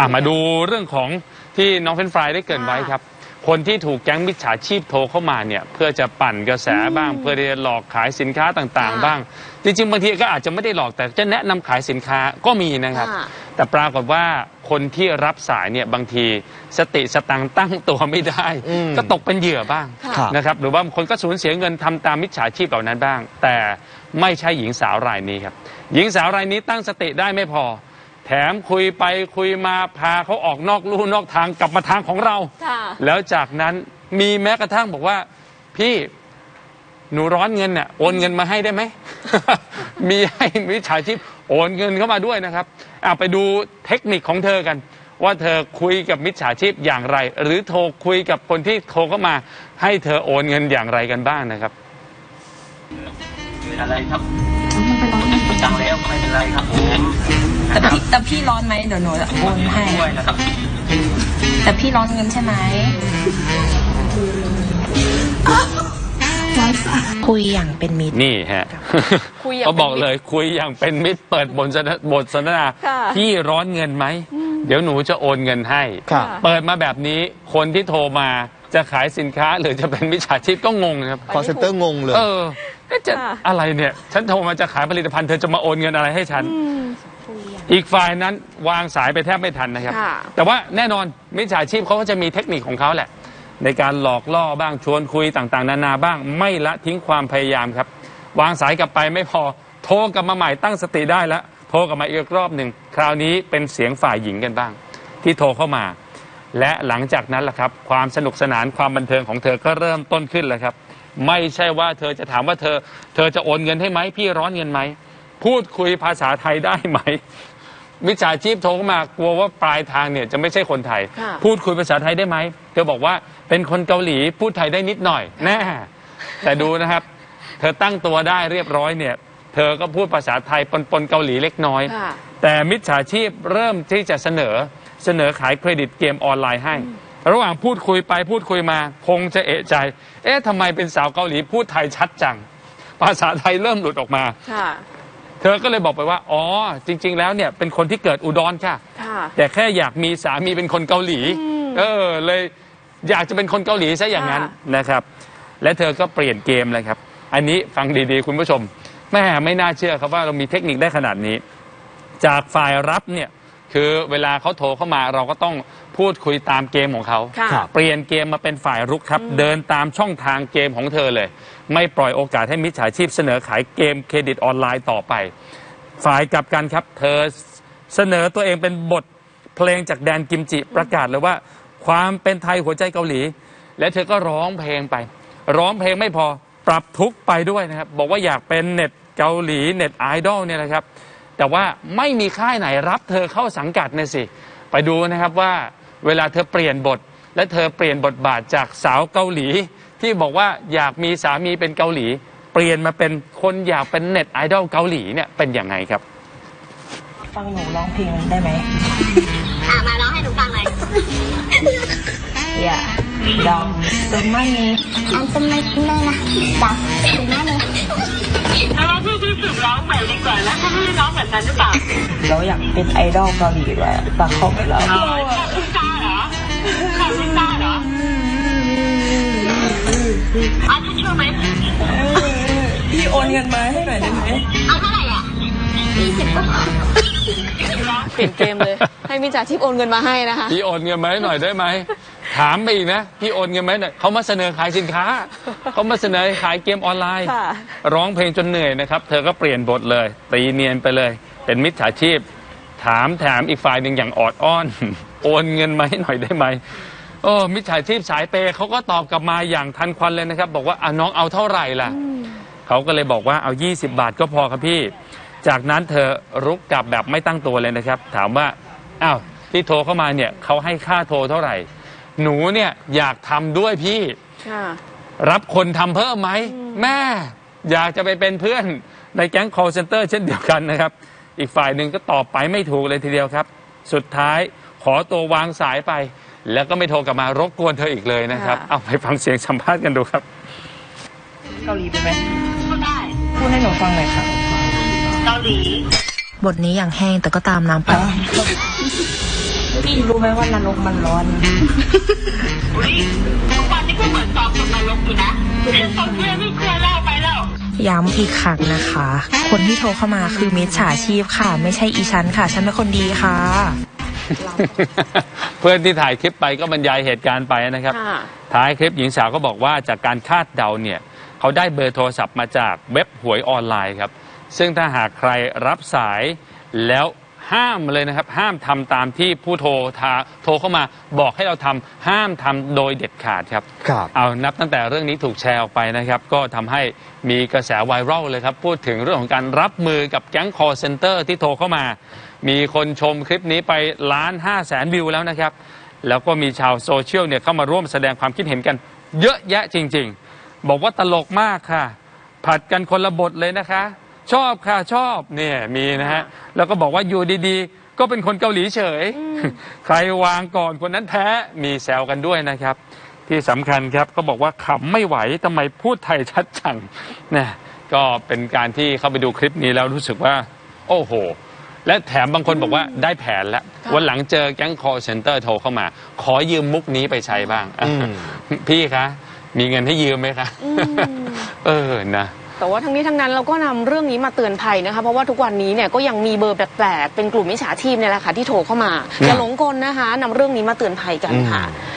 อะมาดูเรื่องของที่น้องเฟรนช์ฟรายได้เกรินไว้ครับ คนที่ถูกแก๊งมิจฉาชีพโทรเข้ามาเนี่ยเพื่อจะปั่นกระแสบ้าง เพื่อที่จะหลอกขายสินค้าต่างๆค่ะบ้าง จริงๆบางทีก็อาจจะไม่ได้หลอกแต่จะแนะนำขายสินค้าก็มีนะครับ ค่ะ แต่ปรากฏว่าคนที่รับสายเนี่ยบางทีสติสตังค์ตั้งตัวไม่ได้ อืมก็ตกเป็นเหยื่อบ้างค่ะครับนะครับหรือว่าบางคนก็สูญเสียเงินทำตามมิจฉาชีพเหล่านั้นบ้าง แต่ไม่ใช่หญิงสาวรายนี้ครับ หญิงสาวรายนี้ตั้งสติได้ไม่พอแถมคุยไปคุยมาพาเขาออกนอกลู่นอกทางกลับมาทางของเรา ค่ะ แล้วจากนั้นมีแม้กระทั่งบอกว่า พี่หนูร้อนเงินเนี่ยโอนเงินมาให้ได้ไหม มีให้มิจฉาชีพโอนเงินเข้ามาด้วยนะครับเอาไปดูเทคนิคของเธอกัน ว่าเธอคุยกับมิจฉาชีพอย่างไร หรือโทรคุยกับคนที่โทรเข้ามา ให้เธอโอนเงินอย่างไรกันบ้างนะครับเป็นอะไรครับ เป็นไรครับผมแต่พี่แต่พี่ร้อนไหมเดี๋ยวหนูจะโอนให้ด้วยนะครับแต่พี่ร้อนเงินใช่ไหมคุยอย่างเป็นมิตร นี่ฮะคุยอย่างเขาบอกเป็นมิตรเลยคุยอย่างเป็นมิตรเปิดบทสนทนาบทสนทนาค่ะพี่ร้อนเงินไหม เดี๋ยวหนูจะโอนเงินให้ครับเปิดมาแบบนี้คนที่โทรมาจะขายสินค้าหรือจะเป็นมิจฉาชีพก็งงนะครับคอนเซนเตอร์งงเลยเออก็ จะค่ะอะไรเนี่ย ฉันโทรมาจะขายผลิตภัณฑ์เธอจะมาโอนเงินอะไรให้ฉัน อีกฝ่ายนั้นวางสายไปแทบไม่ทันนะครับค่ะแต่ว่าแน่นอนมิจฉาชีพเขาก็จะมีเทคนิคของเขาแหละ ในการหลอกล่อบ้างชวนคุยต่างๆ นานาบ้างไม่ละทิ้งความพยายามครับ วางสายกลับไปไม่พอโทรกลับมาใหม่ตั้งสติได้แล้วโทรกลับมาอีกรอบหนึ่งคราวนี้เป็นเสียงฝ่ายหญิงกันบ้าง ที่โทรเข้ามา และหลังจากนั้นล่ะครับ ความสนุกสนานความบันเทิงของเธอก็เริ่มต้นขึ้นเลยครับ ไม่ใช่ว่าเธอจะถามว่าเธอ เธอจะโอนเงินให้ไหมพี่ร้อนเงินไหม พูดคุยภาษาไทยได้ไหมมิจฉาชีพโทรเข้ามากลัวว่าปลายทางเนี่ยจะไม่ใช่คนไทยค่ะพูดคุยภาษาไทยได้ไหมเธอบอกว่าเป็นคนเกาหลีพูดไทยได้นิดหน่อยแน่แต่ดูนะครับ เธอตั้งตัวได้เรียบร้อยเนี่ย เธอก็พูดภาษาไทยปนๆเกาหลีเล็กน้อยค่ะแต่มิจฉาชีพเริ่มที่จะเสนอเสนอขายเครดิตเกมออนไลน์ให้ ระหว่างพูดคุยไปพูดคุยมา คงจะเอะใจ เอ๊ะทำไมเป็นสาวเกาหลีพูดไทยชัดจัง ภาษาไทยเริ่มหลุดออกมา ค่ะ เธอก็เลยบอกไปว่า อ๋อ จริง ๆ แล้วเนี่ยเป็นคนที่เกิดอุดรค่ะ ค่ะ แต่แค่อยากมีสามีเป็นคนเกาหลี เออ เลยอยากจะเป็นคนเกาหลีซะอย่างนั้นค่ะ นะครับ และเธอก็เปลี่ยนเกมเลยครับ อันนี้ฟังดีๆ คุณผู้ชมแม่ไม่น่าเชื่อครับว่าเรามีเทคนิคได้ขนาดนี้ จากฝ่ายรับเนี่ย คือเวลาเขาโทรเข้ามาเราก็ต้องพูดคุยตามเกมของเขา ค่ะครับเปลี่ยนเกมมาเป็นฝ่ายรุกครับ เดินตามช่องทางเกมของเธอเลย ไม่ปล่อยโอกาสให้มิจฉาชีพเสนอขายเกมเครดิตออนไลน์ต่อไป ฝ่ายกลับกันครับ เธอเสนอตัวเองเป็นบทเพลงจากแดนกิมจิประกาศเลยว่า ความเป็นไทยหัวใจเกาหลี และเธอก็ร้องเพลงไป ร้องเพลงไม่พอปรับทุกข์ไปด้วยนะครับ บอกว่าอยากเป็นเน็ตเกาหลีเน็ตไอดอลเนี่ยนะครับ แต่ว่าไม่มีค่ายไหนรับเธอเข้าสังกัดเนี่ยสิ ไปดูนะครับว่าเวลาเธอเปลี่ยนบท และเธอเปลี่ยนบทบาทจากสาวเกาหลี ที่บอกว่าอยากมีสามีเป็นเกาหลี เปลี่ยนมาเป็นคนอยากเป็นเน็ตไอดอลเกาหลีเนี่ยเป็นอย่างไงครับฟังหนูร้องเพลงได้ไหมอะมาร้องให้หนูฟังเลยอย่าดองตรงมันนี้อันจะไม่เลยนะดับถึงหน้า เลยถ้าว่าพี่พี่ฝึกร้องใหม่ดีกว่านะถ้าพี่ร้องแบบนั้นหรือเปล่าเราอยากเป็นไอดอลเกาหลีด้วยฟังเขาไปแล้วอ๋อชอบลิซ่าเหรอชอบลิซ่าเหรอเอาทิชชู่ไหมพี่โอนเงินมาให้หน่อยได้ไหมเอาเท่าไหร่อะยี่สิบก็พอเปลี่ยนเกมเลย ให้มิจฉาชีพโอนเงินมาให้นะคะ พี่โอนเงินมาให้หน่อยได้ไหม ถามไปอีกนะพี่โอนเงินมาให้หน่อยเขามาเสนอขายสินค้า เขามาเสนอขายเกมออนไลน์ ค่ะ ร้องเพลงจนเหนื่อยนะครับ เธอก็เปลี่ยนบทเลย ตีเนียนไปเลย เป็นมิจฉาชีพ ถามแถมอีกฝ่ายหนึ่งอย่างออดอ้อน โอนเงินมาให้หน่อยได้ไหมโอ้มิจฉาชีพสายเปย์เขาก็ตอบกลับมาอย่างทันควันเลยนะครับ บอกว่าอะน้องเอาเท่าไหร่ล่ะ เขาก็เลยบอกว่าเอา 20 บาทก็พอครับพี่ จากนั้นเธอรุกกลับแบบไม่ตั้งตัวเลยนะครับ ถามว่า อ้าวที่โทรเข้ามาเนี่ยเขาให้ค่าโทรเท่าไหร่ หนูเนี่ยอยากทำด้วยพี่ ค่ะ รับคนทำเพิ่มไหม แม่ อยากจะไปเป็นเพื่อนในแก๊ง call center เช่นเดียวกันนะครับ อีกฝ่ายหนึ่งก็ตอบไปไม่ถูกเลยทีเดียวครับ สุดท้ายขอตัววางสายไป แล้วก็ไม่โทรกลับมารบกวนเธออีกเลยนะครับ ค่ะ เอาไปฟังเสียงสัมภาษณ์กันดูครับ เกาหลีเป็นไหมพูดได้พูดให้หนูฟังหน่อยค่ะ เกาหลีบทนี้อย่างแห้งแต่ก็ตามน้ำไป พี่รู้ไหมว่านรกมันร้อนอุ้ยทุกวันนี้ก็เหมือนตอบตกนรกอยู่นะตอนเพื่อนไม่เคยเล่าไปแล้ว ย้ำอีกครั้งนะคะ คนที่โทรเข้ามาคือมิจฉาชีพค่ะ ไม่ใช่อีฉันค่ะ ฉันเป็นคนดีค่ะ เพื่อนที่ถ่ายคลิปไปก็บรรยายเหตุการณ์ไปนะครับค่ะท้ายคลิปหญิงสาวก็บอกว่าจากการคาดเดาเนี่ย เขาได้เบอร์โทรศัพท์มาจากเว็บหวยออนไลน์ครับ ซึ่งถ้าหากใครรับสายแล้ว ห้ามเลยนะครับ ห้ามทำตามที่ผู้โทรทาโทรเข้ามาบอกให้เราทำห้ามทำโดยเด็ดขาดครับครับเอานับตั้งแต่เรื่องนี้ถูกแชร์ออกไปนะครับ ก็ทำให้มีกระแสไวรัลเลยครับ พูดถึงเรื่องของการรับมือกับแก๊ง call center ที่โทรเข้ามา มีคนชมคลิปนี้ไปล้านห้าแสนวิวแล้วนะครับ แล้วก็มีชาวโซเชียลเนี่ยเข้ามาร่วมแสดงความคิดเห็นกัน เยอะแยะจริง ๆ บอกว่าตลกมากค่ะ ผัดกันคนละบทเลยนะคะ ชอบค่ะชอบเนี่ยมีนะฮะแล้วก็บอกว่าอยู่ดีๆ ก็เป็นคนเกาหลีเฉย ใครวางก่อนคนนั้นแพ้มีแซวกันด้วยนะครับ ที่สำคัญครับก็บอกว่าขำไม่ไหวทำไมพูดไทยชัดจังนะก็เป็นการที่เข้าไปดูคลิปนี้แล้วรู้สึกว่า โอ้โห และแถมบางคนบอกว่าได้แผนแล้วค่ะวันหลังเจอแก๊ง call center โทรเข้ามา ขอยืมมุกนี้ไปใช้บ้างอืมพี่คะมีเงินให้ยืมไหมคะเออนะ แต่ว่าทั้งนี้ทั้งนั้นเราก็นำเรื่องนี้มาเตือนภัยนะคะ เพราะว่าทุกวันนี้เนี่ยก็ยังมีเบอร์แปลกๆเป็นกลุ่มมิจฉาชีพเนี่ยแหละค่ะที่โทรเข้ามาอย่าหลงกลนะคะนำเรื่องนี้มาเตือนภัยกันค่ะ